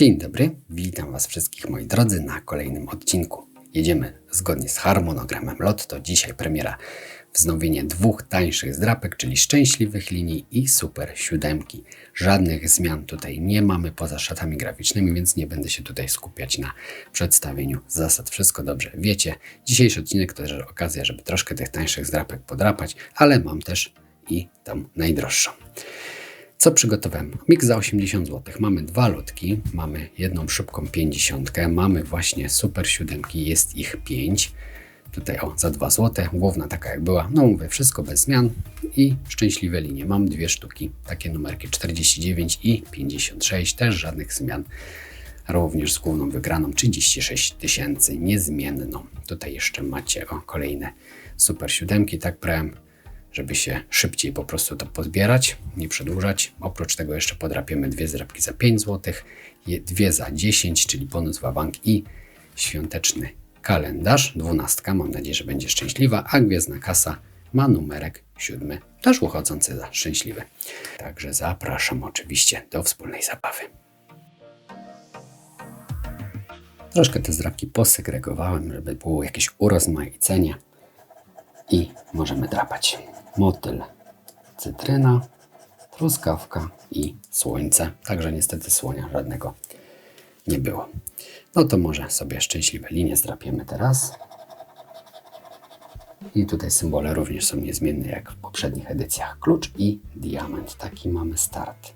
Dzień dobry, witam Was wszystkich moi drodzy na kolejnym odcinku. Jedziemy zgodnie z harmonogramem Lotto. Dzisiaj premiera wznowienie dwóch tańszych zdrapek, czyli szczęśliwych linii i super siódemki. Żadnych zmian tutaj nie mamy poza szatami graficznymi, więc nie będę się tutaj skupiać na przedstawieniu zasad. Wszystko dobrze wiecie. Dzisiejszy odcinek to też okazja, żeby troszkę tych tańszych zdrapek podrapać, ale mam też i tą najdroższą. Co przygotowałem? Mix za 80 zł. Mamy dwa lotki, mamy jedną szybką 50, mamy właśnie super siódemki, jest ich 5. Tutaj o, za 2 zł, główna taka jak była, no mówię, wszystko bez zmian i szczęśliwe linie. Mam dwie sztuki, takie numerki 49 i 56, też żadnych zmian. Również z główną wygraną 36 tysięcy, niezmienną. Tutaj jeszcze macie o, kolejne super siódemki, tak brałem żeby się szybciej po prostu to pozbierać, nie przedłużać. Oprócz tego jeszcze podrapiemy dwie zrabki za 5 zł, dwie za 10, czyli bonus wabank i świąteczny kalendarz. Dwunastka, mam nadzieję, że będzie szczęśliwa, a gwiezdna kasa ma numerek siódmy, też uchodzący za szczęśliwy. Także zapraszam oczywiście do wspólnej zabawy. Troszkę te zdrabki posegregowałem, żeby było jakieś urozmaicenie i możemy drapać. Motyl, cytryna, truskawka i słońce. Także niestety słonia żadnego nie było. No to może sobie szczęśliwe linie zdrapiemy teraz. I tutaj symbole również są niezmienne jak w poprzednich edycjach. Klucz i diament. Taki mamy start.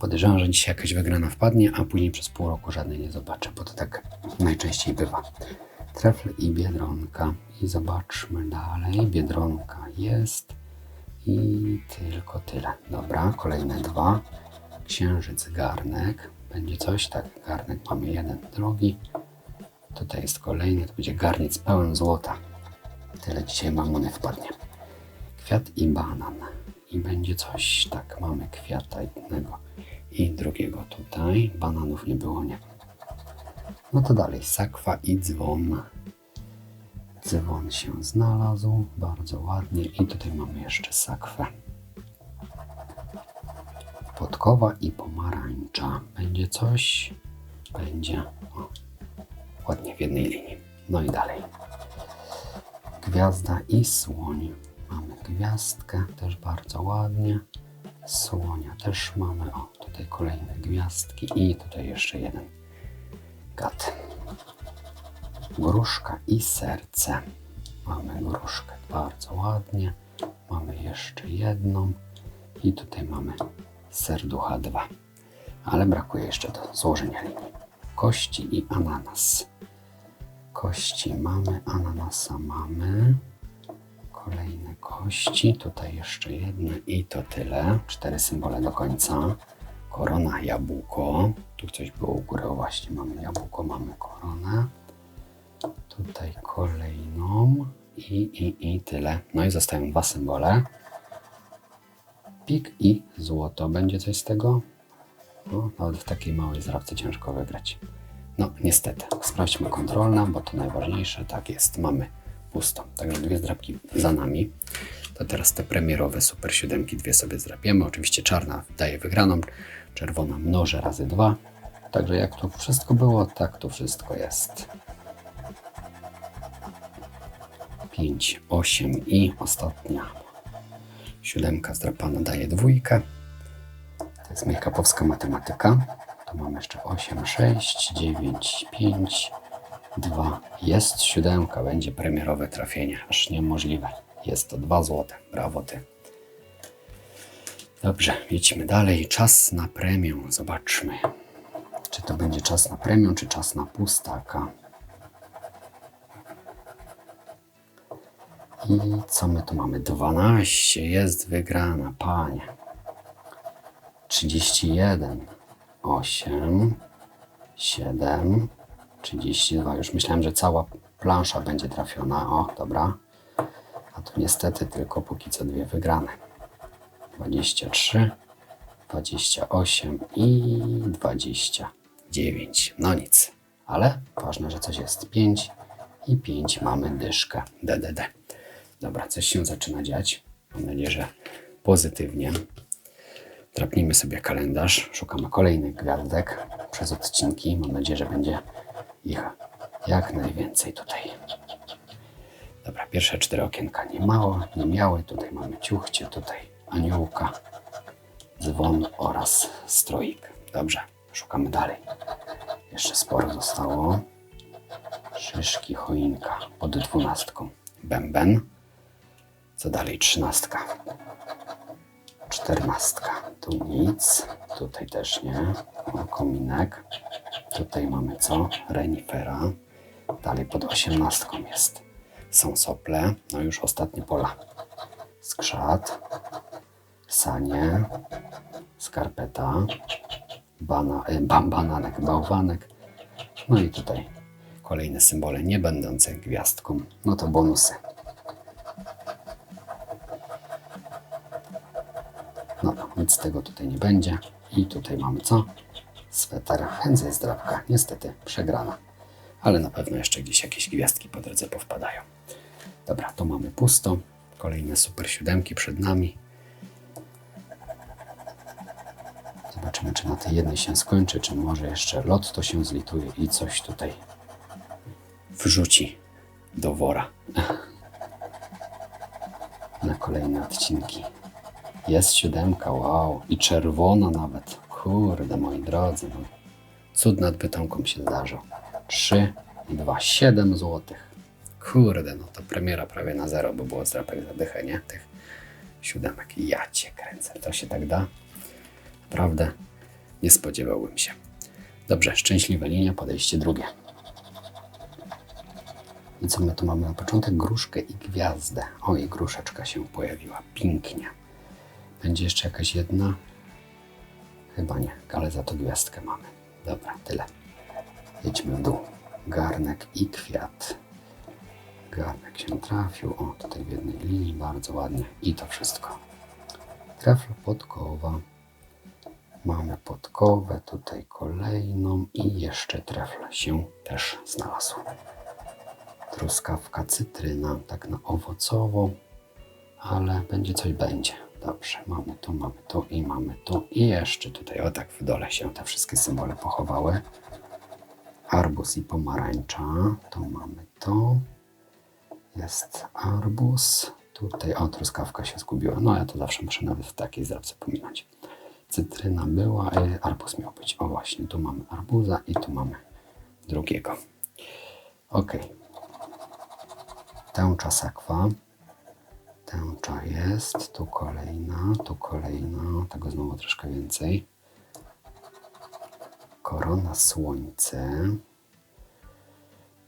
Podejrzewam, że dzisiaj jakaś wygrana wpadnie, a później przez pół roku żadnej nie zobaczę, bo to tak najczęściej bywa. Trefl i biedronka. I zobaczmy dalej. Biedronka jest. I tylko tyle. Dobra, kolejne dwa. Księżyc, garnek. Będzie coś? Tak, garnek mamy jeden, drugi. Tutaj jest kolejny, to będzie garnic pełen złota. Tyle dzisiaj mamuny wpadnie. Kwiat i banan. I będzie coś. Tak, mamy kwiata jednego i drugiego tutaj. Bananów nie było, nie. No to dalej, sakwa i dzwon. Dzwon się znalazł, bardzo ładnie. I tutaj mamy jeszcze sakwę. Podkowa i pomarańcza. Będzie coś? Będzie. O, ładnie w jednej linii. No i dalej. Gwiazda i słoń. Mamy gwiazdkę, też bardzo ładnie. Słonia też mamy. O, tutaj kolejne gwiazdki i tutaj jeszcze jeden gat. Gruszka i serce. Mamy gruszkę bardzo ładnie. Mamy jeszcze jedną i tutaj mamy serducha dwa. Ale brakuje jeszcze do złożenia linii. Kości i ananas. Kości mamy, ananasa mamy. Kolejne kości, tutaj jeszcze jedne i to tyle. Cztery symbole do końca. Korona, jabłko. Tu coś było u góry, właśnie mamy jabłko, mamy koronę. Tutaj kolejną i, i, i tyle. No i zostają dwa symbole. Pik i złoto. Będzie coś z tego? No, nawet w takiej małej zrawce ciężko wygrać. No, niestety. Sprawdźmy kontrolna, bo to najważniejsze. Tak jest, mamy pusto. Także dwie zdrabki za nami. To teraz te premierowe super siódemki dwie sobie zdrapiemy. Oczywiście czarna daje wygraną, czerwona mnoży razy dwa. Także jak to wszystko było, tak to wszystko jest. 5, 8 i ostatnia siódemka zdrapana daje dwójkę. To jest make-upowska matematyka. Tu mamy jeszcze 8, 6, 9, 5, 2. Jest siódemka, będzie premierowe trafienie. Aż niemożliwe. Jest to 2 złote. Brawo ty. Dobrze, jedźmy dalej. Czas na premię. Zobaczmy. Czy to będzie czas na premię, czy czas na pustaka. I co my tu mamy? 12. Jest wygrana, panie. 31, 8, 7, 32. Już myślałem, że cała plansza będzie trafiona. O, dobra. A tu niestety tylko póki co dwie wygrane. 23, 28 i 29. No nic. Ale ważne, że coś jest. 5 i 5 mamy dyszkę. DDD. Dobra, coś się zaczyna dziać. Mam nadzieję, że pozytywnie. Trapnijmy sobie kalendarz, szukamy kolejnych gwiazdek przez odcinki. Mam nadzieję, że będzie ich jak najwięcej tutaj. Dobra, pierwsze cztery okienka nie mało, nie miały. Tutaj mamy ciuchcie, tutaj aniołka, dzwon oraz stroik. Dobrze, szukamy dalej. Jeszcze sporo zostało. Szyszki, choinka pod dwunastką. Bęben. Co dalej? Trzynastka. Czternastka. Tu nic. Tutaj też nie. O, kominek. Tutaj mamy co? Renifera. Dalej pod osiemnastką jest. Są sople. No już ostatnie pola. Skrzat. Sanie. Skarpeta. Bana, ba, bananek, bałwanek. No i tutaj kolejne symbole nie będące gwiazdką. No to bonusy. No, nic z tego tutaj nie będzie. I tutaj mamy co? Sweter, chędzej zdrabka. Niestety przegrana. Ale na pewno jeszcze gdzieś jakieś gwiazdki po drodze powpadają. Dobra, to mamy pusto. Kolejne super siódemki przed nami. Zobaczymy, czy na tej jednej się skończy, czy może jeszcze lot to się zlituje i coś tutaj wrzuci do wora na kolejne odcinki. Jest siódemka, wow, i czerwona nawet. Kurde, moi drodzy, no. cud nad Bytomką się zdarzył. 3 i 2, 7 złotych. Kurde, no to premiera prawie na zero, bo było zdrapek zadychę, nie? Tych siódemek. Ja cię kręcę, to się tak da? Naprawdę nie spodziewałbym się. Dobrze, szczęśliwe linie, podejście drugie. I co my tu mamy na początek? Gruszkę i gwiazdę. O, i gruszeczka się pojawiła. Pięknie. Będzie jeszcze jakaś jedna? Chyba nie, ale za to gwiazdkę mamy. Dobra, tyle. Jedźmy w dół. Garnek i kwiat. Garnek się trafił. O, tutaj w jednej linii, bardzo ładnie. I to wszystko. Trefl podkowa. Mamy podkowę, tutaj kolejną i jeszcze trefl się też znalazł. Truskawka, cytryna, tak na owocowo, ale będzie coś będzie. Dobrze, mamy to, mamy to i mamy to i jeszcze tutaj, o tak w dole się te wszystkie symbole pochowały. Arbus i pomarańcza, to mamy to. Jest arbus, tutaj, o truskawka się zgubiła, no ja to zawsze muszę nawet w takiej zdrabce pominąć. Cytryna była, y, arbuz miał być, o właśnie, tu mamy arbuza i tu mamy drugiego. Ok. Tęcza sakwa. Tęcza jest, tu kolejna, tu kolejna, tego znowu troszkę więcej. Korona słońce.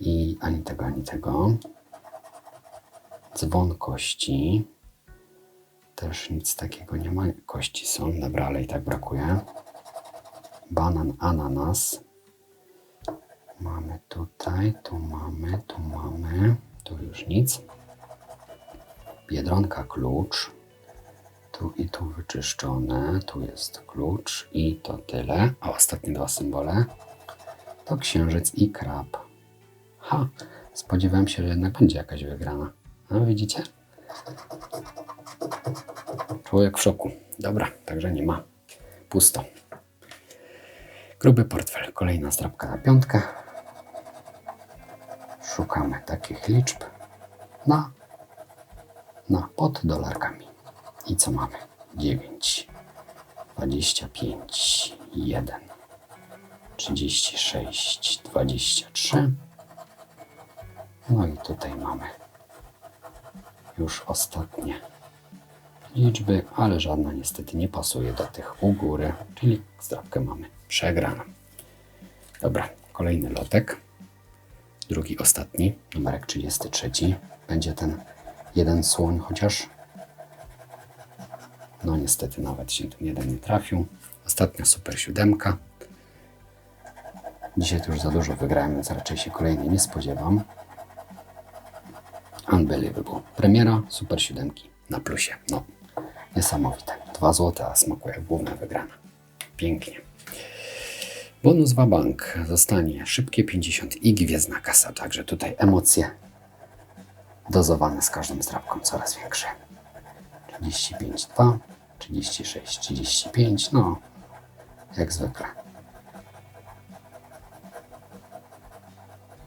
I ani tego, ani tego. Dzwon kości. Też nic takiego nie ma. Kości są, dobra, ale i tak brakuje. Banan, ananas. Mamy tutaj, tu mamy, tu mamy. Tu już nic. Biedronka klucz. Tu i tu wyczyszczone. Tu jest klucz i to tyle. A ostatnie dwa symbole to księżyc i krab. Ha, spodziewałem się, że jednak będzie jakaś wygrana. A widzicie? Człowiek w szoku. Dobra, także nie ma. Pusto. Gruby portfel. Kolejna strapka na piątkę. Szukamy takich liczb na, na pod dolarkami. I co mamy? 9, 25, 1, 36, 23. No i tutaj mamy już ostatnie liczby, ale żadna niestety nie pasuje do tych u góry, czyli zdrabkę mamy przegraną. Dobra, kolejny lotek. Drugi, ostatni, numerek 33. Będzie ten jeden słoń chociaż. No niestety nawet się ten jeden nie trafił. Ostatnia super siódemka. Dzisiaj to już za dużo wygrałem, więc raczej się kolejnej nie spodziewam. Unbelievable. Premiera super siódemki na plusie. No, niesamowite. Dwa złote, a smakuje jak główna wygrana. Pięknie. Bonus Wabank zostanie szybkie 50 i gwiezdna kasa, także tutaj emocje dozowane z każdą zdrabką coraz większe. 35, 2, 36, 35, no jak zwykle.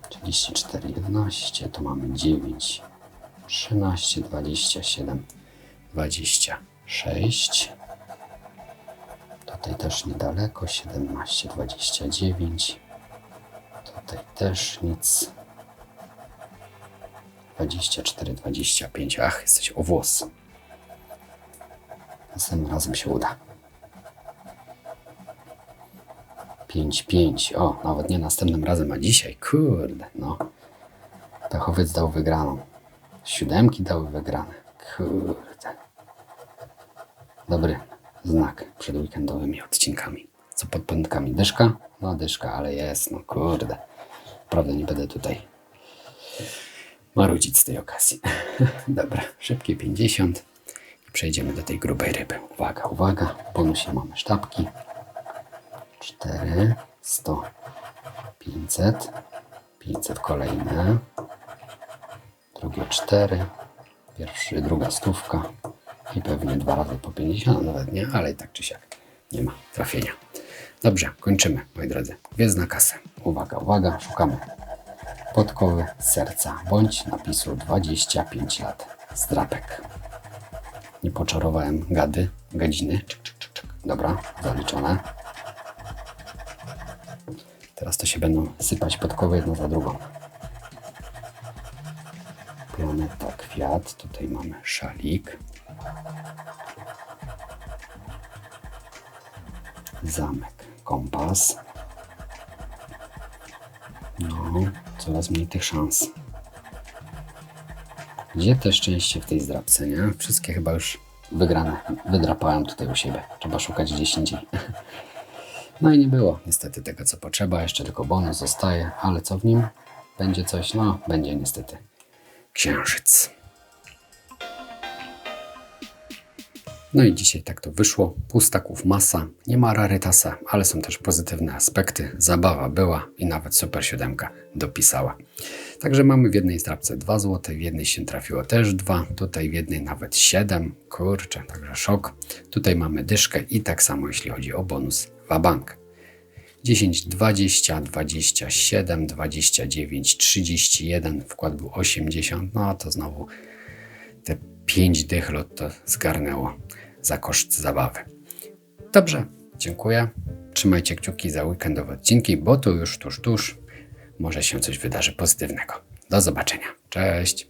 34, 11, to mamy 9, 13, 27, 26. Tutaj też niedaleko, 17, 29. Tutaj też nic. 24, 25. Ach, jesteś o włos. Następnym razem się uda. 5, 5. O, nawet nie następnym razem, a dzisiaj. Kurde, no. Pechowiec dał wygraną. Siódemki dały wygrane. Kurde. Dobry znak przed weekendowymi odcinkami. Co pod pędkami? Dyszka? No dyszka, ale jest, no kurde. Prawda, nie będę tutaj marudzić z tej okazji. Dobra, szybkie 50 i przejdziemy do tej grubej ryby. Uwaga, uwaga, bonusie mamy sztabki. 4, 100, 500, 500 kolejne, drugie 4, pierwszy, druga stówka i pewnie dwa razy po 50, no nawet nie, ale i tak czy siak nie ma trafienia. Dobrze, kończymy, moi drodzy. Gwiazd na kasę. Uwaga, uwaga, szukamy podkowy serca bądź napisu 25 lat. Zdrapek. Nie poczarowałem gady, gadziny. Czyk, czyk, czyk, czyk. Dobra, zaliczone. Teraz to się będą sypać podkowy jedna za drugą. Planeta kwiat. Tutaj mamy szalik. Zamek, kompas. No, coraz mniej tych szans. Gdzie te szczęście w tej zdrabce, nie? Wszystkie chyba już wygrane. Wydrapałem tutaj u siebie. Trzeba szukać gdzieś indziej. No i nie było niestety tego, co potrzeba. Jeszcze tylko bonus zostaje, ale co w nim? Będzie coś? No, będzie niestety księżyc. No i dzisiaj tak to wyszło. Pustaków masa, nie ma rarytasa, ale są też pozytywne aspekty. Zabawa była i nawet Super 7 dopisała. Także mamy w jednej zdrabce 2 zł, w jednej się trafiło też 2, tutaj w jednej nawet 7. Kurczę, także szok. Tutaj mamy dyszkę i tak samo jeśli chodzi o bonus Wabank. 10, 20, 27, 29, 31, wkład był 80, no to znowu te 5 dych to zgarnęło za koszt zabawy. Dobrze, dziękuję. Trzymajcie kciuki za weekendowe odcinki, bo tu już tuż, tuż może się coś wydarzy pozytywnego. Do zobaczenia. Cześć.